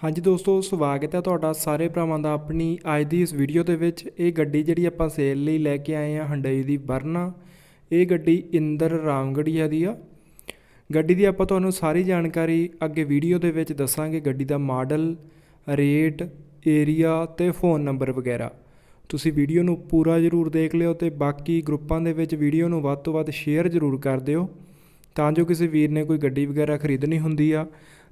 ਹਾਂਜੀ ਦੋਸਤੋ, ਸਵਾਗਤ ਹੈ ਤੁਹਾਡਾ ਸਾਰੇ ਭਰਾਵਾਂ ਦਾ ਆਪਣੀ ਅੱਜ ਦੀ ਇਸ ਵੀਡੀਓ ਦੇ ਵਿੱਚ। ਇਹ ਗੱਡੀ ਜਿਹੜੀ ਆਪਾਂ ਸੇਲ ਲਈ ਲੈ ਕੇ ਆਏ ਹਾਂ ਹੰਡਈ ਦੀ ਵਰਨਾ ਇਹ ਗੱਡੀ ਇੰਦਰ ਰਾਮਗੜੀਆ ਦੀ ਆ। ਗੱਡੀ ਦੀ ਆਪਾਂ ਤੁਹਾਨੂੰ ਸਾਰੀ ਜਾਣਕਾਰੀ ਅੱਗੇ ਵੀਡੀਓ ਦੇ ਵਿੱਚ ਦੱਸਾਂਗੇ, ਗੱਡੀ ਦਾ ਮਾਡਲ ਰੇਟ ਏਰੀਆ ਤੇ ਫੋਨ ਨੰਬਰ ਵਗੈਰਾ। ਤੁਸੀਂ ਵੀਡੀਓ ਨੂੰ ਪੂਰਾ ਜ਼ਰੂਰ ਦੇਖ ਲਿਓ ਤੇ ਬਾਕੀ ਗਰੁੱਪਾਂ ਦੇ ਵਿੱਚ ਵੀਡੀਓ ਨੂੰ ਵੱਧ ਤੋਂ ਵੱਧ ਸ਼ੇਅਰ ਜ਼ਰੂਰ ਕਰ ਦਿਓ। ਤਾਂ ਜੋ ਕਿਸੇ ਵੀਰ ਨੇ ਕੋਈ ਗੱਡੀ ਵਗੈਰਾ ਖਰੀਦਣੀ ਹੁੰਦੀ ਆ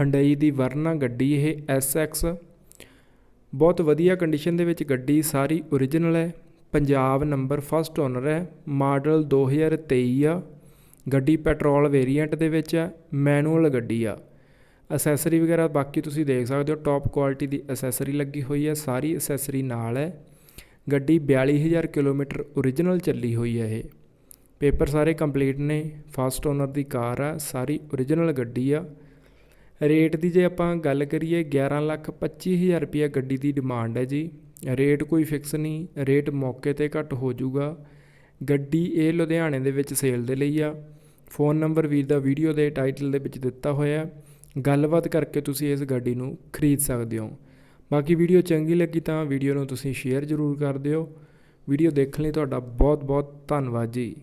ਹੰਡਈ ਦੀ ਵਰਨਾ ਗੱਡੀ ਇਹ SX ਬਹੁਤ ਵਧੀਆ ਕੰਡੀਸ਼ਨ ਦੇ ਵਿੱਚ ਗੱਡੀ ਸਾਰੀ ਓਰੀਜਨਲ ਹੈ। ਪੰਜਾਬ ਨੰਬਰ ਫਸਟ ਓਨਰ ਹੈ। ਮਾਡਲ 2023 ਆ। ਗੱਡੀ ਪੈਟਰੋਲ ਵੇਰੀਐਂਟ ਦੇ ਵਿੱਚ ਆ ਮੈਨੂਅਲ ਗੱਡੀ ਆ। ਅਸੈਸਰੀ ਵਗੈਰਾ ਬਾਕੀ ਤੁਸੀਂ ਦੇਖ ਸਕਦੇ ਹੋ। ਟੌਪ ਕੁਆਲਿਟੀ ਦੀ ਅਸੈਸਰੀ ਲੱਗੀ ਹੋਈ ਹੈ। ਸਾਰੀ ਅਸੈਸਰੀ ਨਾਲ ਹੈ। ਗੱਡੀ 42000 ਕਿਲੋਮੀਟਰ ਓਰੀਜਨਲ ਚੱਲੀ ਹੋਈ ਹੈ ਇਹ। ਪੇਪਰ ਸਾਰੇ ਕੰਪਲੀਟ ਨੇ। ਫਸਟ ਓਨਰ ਦੀ ਕਾਰ ਆ। ਸਾਰੀ ਓਰੀਜਨਲ ਗੱਡੀ ਆ। ਰੇਟ ਦੀ ਜੇ ਆਪਾਂ ਗੱਲ ਕਰੀਏ 11 ਲੱਖ 25000 ਰੁਪਏ ਗੱਡੀ ਦੀ ਡਿਮਾਂਡ ਹੈ ਜੀ। ਰੇਟ ਕੋਈ ਫਿਕਸ ਨਹੀਂ, ਰੇਟ ਮੌਕੇ ਤੇ ਘੱਟ ਹੋ ਜਾਊਗਾ। ਗੱਡੀ ਇਹ ਲੁਧਿਆਣੇ ਦੇ ਵਿੱਚ ਸੇਲ ਦੇ ਲਈ ਆ। ਫੋਨ ਨੰਬਰ ਵੀਰ ਦਾ ਵੀਡੀਓ ਦੇ ਟਾਈਟਲ ਦੇ ਵਿੱਚ ਦਿੱਤਾ ਹੋਇਆ ਗੱਲਬਾਤ ਕਰਕੇ ਤੁਸੀਂ ਇਸ ਗੱਡੀ ਨੂੰ ਖਰੀਦ ਸਕਦੇ ਹੋ। ਬਾਕੀ ਵੀਡੀਓ ਚੰਗੀ ਲੱਗੀ ਤਾਂ ਵੀਡੀਓ ਨੂੰ ਤੁਸੀਂ ਸ਼ੇਅਰ ਜ਼ਰੂਰ ਕਰ ਦਿਓ। ਵੀਡੀਓ ਦੇਖਣ ਲਈ ਤੁਹਾਡਾ ਬਹੁਤ ਬਹੁਤ ਧੰਨਵਾਦ ਜੀ।